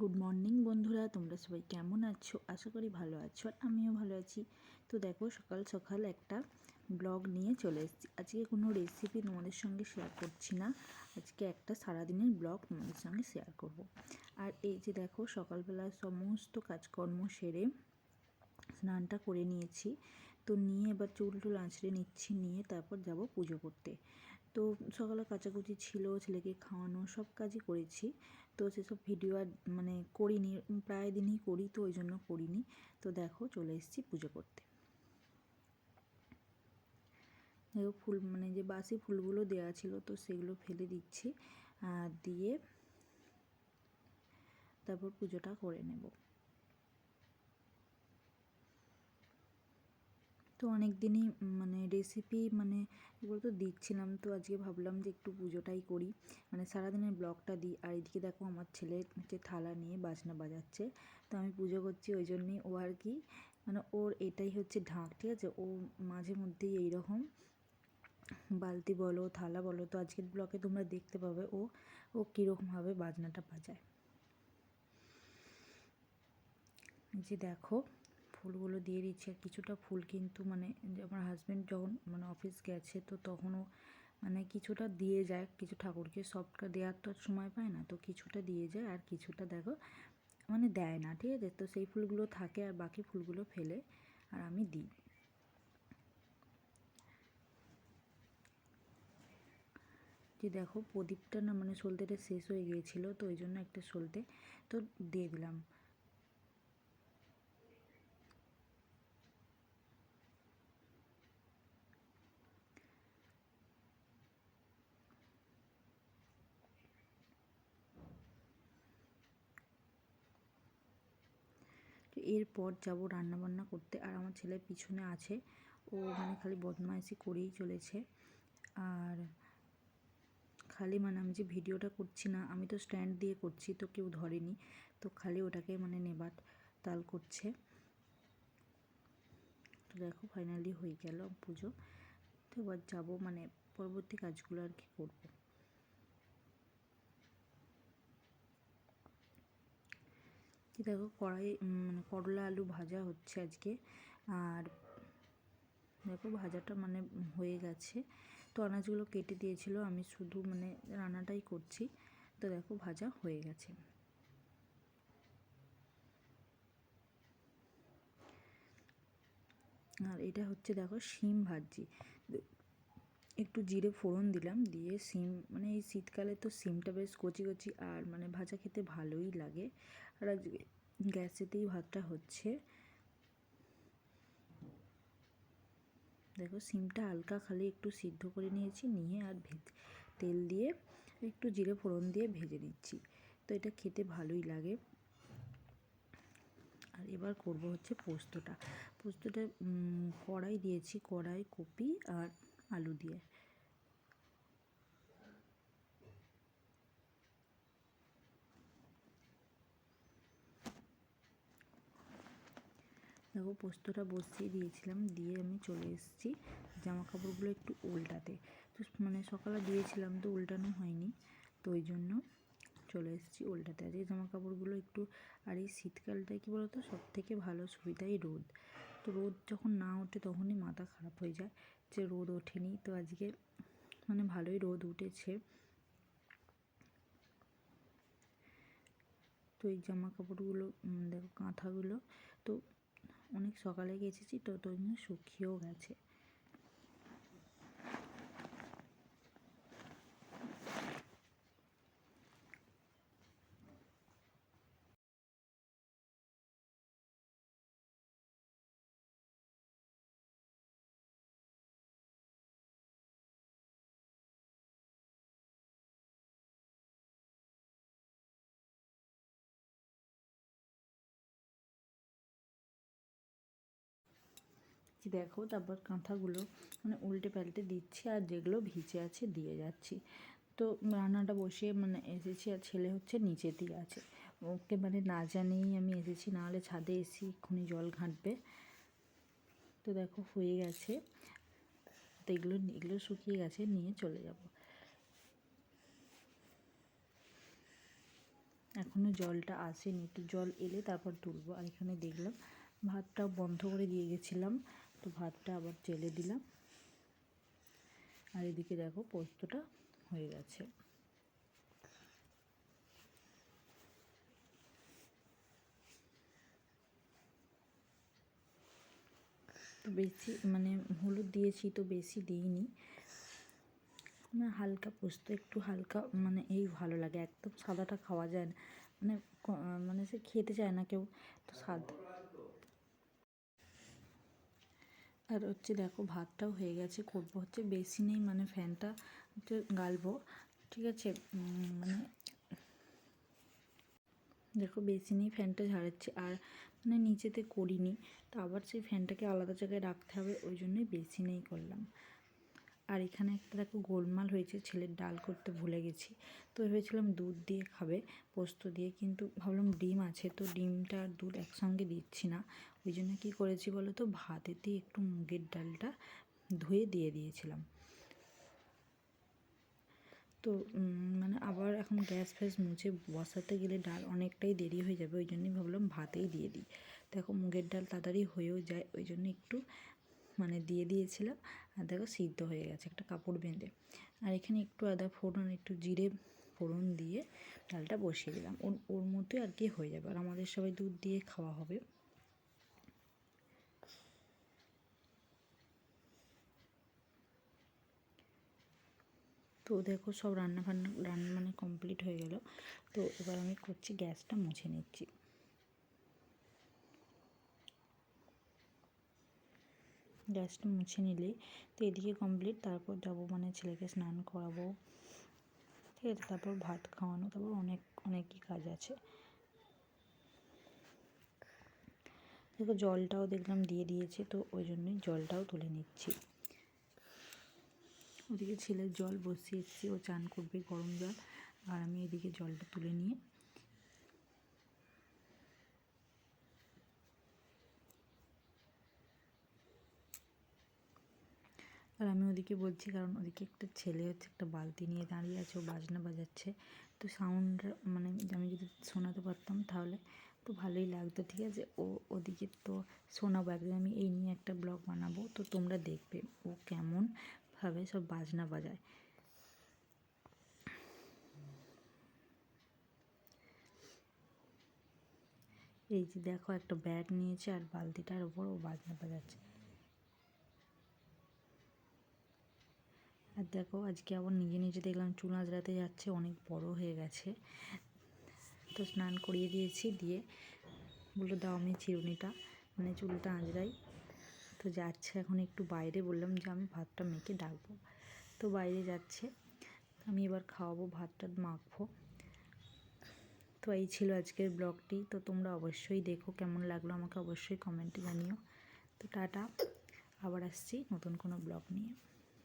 Good morning বন্ধুরা। তোমরা সবাই কেমন আছো? আশা করি ভালো আছো আর আমিও ভালো আছি। তো দেখো, সকাল সকাল একটা ব্লগ নিয়ে চলে এসেছি। আজকে কোনো রেসিপি তোমাদের সঙ্গে শেয়ার করছি না। আজকে একটা সারাদিনের ব্লগ তোমাদের সঙ্গে শেয়ার করব। আর এই যে দেখো, সকালবেলা সমস্ত কাজকর্ম সেরে স্নানটা করে নিয়েছি। তো নিয়ে এবার চুল টুল আঁচড়ে নিচ্ছি, নিয়ে তারপর যাব পুজো করতে। তো সকালে কাচাকুচি ছিল, ছেলেকে খাওয়ানো সব কাজই করেছি। তো সেসব ভিডিও আর মানে করিনি, প্রায় দিনই করি তো ওই জন্য করিনি। তো দেখো চলে এসেছি পুজো করতে। দেখো ফুল মানে যে বাসি ফুলগুলো দেওয়া ছিল তো সেগুলো ফেলে দিচ্ছি আর দিয়ে তারপর পুজোটা করে নেব। তো অনেক দিনই মানে রেসিপি মানে এগুলো তো দিচ্ছিলাম। তো আজকে ভাবলাম যে একটু পুজোটাই করি। মানে সারাদিনের ব্লগটা দিই। আর এদিকে দেখো আমার ছেলে হচ্ছে থালা নিয়ে বাজনা বাজাচ্ছে। তো আমি পুজো করছি ওই জন্যই ও আর কি। মানে ওর এটাই হচ্ছে ঢাক, ঠিক আছে? ও মাঝে মধ্যেই এইরকম বালতি বলো, থালা বলো। তো আজকের ব্লকে তোমরা দেখতে পাবে ও ও কীরকমভাবে বাজনাটা বাজায়। যে দেখো ফুলগুলো দিয়ে দিচ্ছি। আর কিছুটা ফুল কিন্তু মানে আমার হাজব্যান্ড যখন মানে অফিস গেছে তো তখনও মানে কিছুটা দিয়ে যায়। কিছু ঠাকুরকে সবটা দেওয়ার তো সময় পায় না। তো কিছুটা দিয়ে যায় আর কিছুটা দেখো মানে দেয় না, ঠিক আছে? তো সেই ফুলগুলো থাকে আর বাকি ফুলগুলো ফেলে আর আমি দিই। যে দেখো প্রদীপটা না মানে সলতেটা শেষ হয়ে গিয়েছিল, তো ওই জন্য একটা সলতে তো দিয়ে দিলাম তো এরপর যাব রান্নাবান্না করতে। আর আমার ছেলে পিছনে আছে। ও মানে খালি বদমাইশি করেই চলেছে। আর খালি মানে আমি যে ভিডিওটা করছি না, আমি তো স্ট্যান্ড দিয়ে করছি, তো কেউ ধরেনি। তো খালি ওটাকে মানে নেবার তাল করছে। তো দেখো ফাইনালি হয়ে গেল পুজো। তো এবার যাব মানে পরবর্তী কাজগুলো আর কি করব। দেখো কড়াই মানে করলা, আলু ভাজা হচ্ছে আজকে। আর দেখো ভাজাটা মানে হয়ে গেছে। তো আনাজগুলো কেটে দিয়েছিল, আমি শুধু মানে রান্নাটাই করছি। তো দেখো ভাজা হয়ে গেছে। আর এটা হচ্ছে দেখো শিম ভাজি। একটু জিরে ফোড়ন দিলাম, দিয়ে সিম মানে এই শীতকালে তো সিমটা বেশ কচি কচি আর মানে ভাজা খেতে ভালোই লাগে। আর আজকে গ্যাসেতেই ভাতটা হচ্ছে। দেখো সিমটা হালকা খালি একটু সিদ্ধ করে নিয়েছি, নিয়ে আর ভেজে, তেল দিয়ে একটু জিরে ফোড়ন দিয়ে ভেজে নিচ্ছি। তো এটা খেতে ভালোই লাগে। আর এবার করব হচ্ছে পোস্তটা। পোস্তটা কড়াই দিয়েছি, কড়াই, কপি আর আলু দিয়ে। দেখো পোস্তটা বসিয়ে দিয়েছিলাম, দিয়ে আমি চলে এসেছি জামা কাপড়গুলো একটু উল্টাতে। তো মানে সকালে দিয়েছিলাম তো উল্টানো হয়নি, তো ওই জন্য চলে এসেছি উল্টাতে। আজকে জামা কাপড়গুলো একটু, আর এই শীতকালটায় কী বলতো সব থেকে ভালো সুবিধাই রোদ। তো রোদ যখন না ওঠে তখনই মাথা খারাপ হয়ে যায় যে রোদ ওঠেনি। তো আজকে মানে ভালোই রোদ উঠেছে। তো এই জামা কাপড়গুলো দেখো কাঁথাগুলো, তো অনেক সকালে গেছেছি তো তো শুকিয়েও গেছে। দেখো তারপর কাঁথাগুলো মানে উল্টে পাল্টে দিচ্ছি আর যেগুলো ভিজে আছে দিয়ে যাচ্ছি। তো রান্নাটা বসে মানে এসেছি আর ছেলে হচ্ছে নিচেতেই আছে। ওকে মানে না জানেই আমি এসেছি নাহলে ছাদে এসি, এক্ষুনি জল ঘাঁটবে। তো দেখো, হয়ে গেছে। তো এগুলো এগুলো শুকিয়ে গেছে, নিয়ে চলে যাব। এখনও জলটা আসেনি, একটু জল এলে তারপর তুলবো। আর এখানে দেখলাম ভাতটা বন্ধ করে দিয়ে গেছিলাম। তো ভাতটা আবার চেলে দিলাম। আর এদিকে দেখো পোস্তটা হয়ে গেছে। তো বেশি মানে হলুদ দিয়েছি তো বেশি দিইনি। মানে হালকা পোস্ত একটু হালকা মানে এই ভালো লাগে। একদম সাদাটা খাওয়া যায় না। মানে মানে সে খেতে চায় না কেউ। তো স্বাদ আর হচ্ছে দেখো ভাতটাও হয়ে গেছে, করব হচ্ছে বেশি নেই মানে ফ্যানটা হচ্ছে গালবো, ঠিক আছে? মানে দেখো বেশি নেই ফ্যানটা ঝাড়াচ্ছি, আর মানে নিচেতে করিনি, তো আবার সেই ফ্যানটাকে আলাদা জায়গায় রাখতে হবে, ওই জন্যই বেশি নেই করলাম। আর এখানে একটা দেখো গোলমাল হয়েছে, ছেলের ডাল করতে ভুলে গেছি। তো ভেবেছিলাম দুধ দিয়ে খাবে, পোস্ত দিয়ে, কিন্তু ভাবলাম ডিম আছে, তো ডিমটা আর দুধ একসঙ্গে দিচ্ছি না। ওই জন্য কী করেছি বলো তো, ভাতেতে একটু মুগের ডালটা ধুয়ে দিয়ে দিয়েছিলাম। তো মানে আবার এখন গ্যাস ফ্যাস মুছে বসাতে গেলে ডাল অনেকটাই দেরি হয়ে যাবে, ওই জন্যই ভাবলাম ভাতেই দিয়ে দিই। দেখো মুগের ডাল তাড়াতাড়ি হয়েও যায়, ওই জন্য একটু মানে দিয়ে দিয়েছিলাম। আর দেখো সিদ্ধ হয়ে গেছে, একটা কাপড় বেঁধে। আর এখানে একটু আদা ফোড়ন, একটু জিরে ফোড়ন দিয়ে ডালটা বসিয়ে দিলাম। ওর ওর মতোই আর কি হয়ে যাবে। আর আমাদের সবাই দুধ দিয়ে খাওয়া হবে। তো দেখো সব রান্না ফান্না রান্না মানে কমপ্লিট হয়ে গেল। তো এবার আমি করছি গ্যাসটা মুছে নিচ্ছি। গ্যাসটা মুছে নিলে তো এদিকে কমপ্লিট তারপর যাব মানে ছেলেকে স্নান করাবো। ঠিক আছে, তারপর ভাত খাওয়ানো, তারপর অনেক, অনেকই কাজ আছে। দেখো, জলটাও দেখলাম দিয়ে দিয়েছে, তো ওই জন্যই জলটাও তুলে নিচ্ছি। ওদিকে ছেলের জল বসিয়েছি, ও চান করবে গরম জল। আর আমি এদিকে জলটা তুলে নিয়ে আর আমি ওদিকে বলছি, কারণ ওদিকে একটা ছেলে হচ্ছে একটা বালতি নিয়ে দাঁড়িয়ে আছে, ও বাজনা বাজাচ্ছে। তো সাউন্ড মানে আমি যদি শোনাতে পারতাম তাহলে তো ভালোই লাগতো, ঠিক আছে? ও ওদিকে তো শোনাবো, একদিন আমি এই নিয়ে একটা ব্লগ বানাবো, তো তোমরা দেখবে ও কেমন ভাবে সব বাজনা বাজায়। এই যে দেখো একটা ব্যাগ নিয়েছে আর বালতিটার ওপর ও বাজনা বাজাচ্ছে। আর দেখো আজকে আবার নিজে নিজে দেখলাম চুল আঁচড়াতে যাচ্ছে, অনেক বড় হয়ে গেছে। তো স্নান করিয়ে দিয়েছি, দিয়ে বলল দাও আমি চিরুনিটা মানে চুলটা আঁচড়াই। তো যাচ্ছে এখন একটু বাইরে, বললাম যে আমি ভাতটা মেখে ডাকবো। তো বাইরে যাচ্ছে, আমি এবার খাওয়াবো, ভাতটা মাখবো। তো এই ছিল আজকের ব্লগটি, তো তোমরা অবশ্যই দেখো কেমন লাগল, আমাকে অবশ্যই কমেন্টে জানিও। তো টাটা, আবার আসছি নতুন কোনো ব্লগ নিয়ে।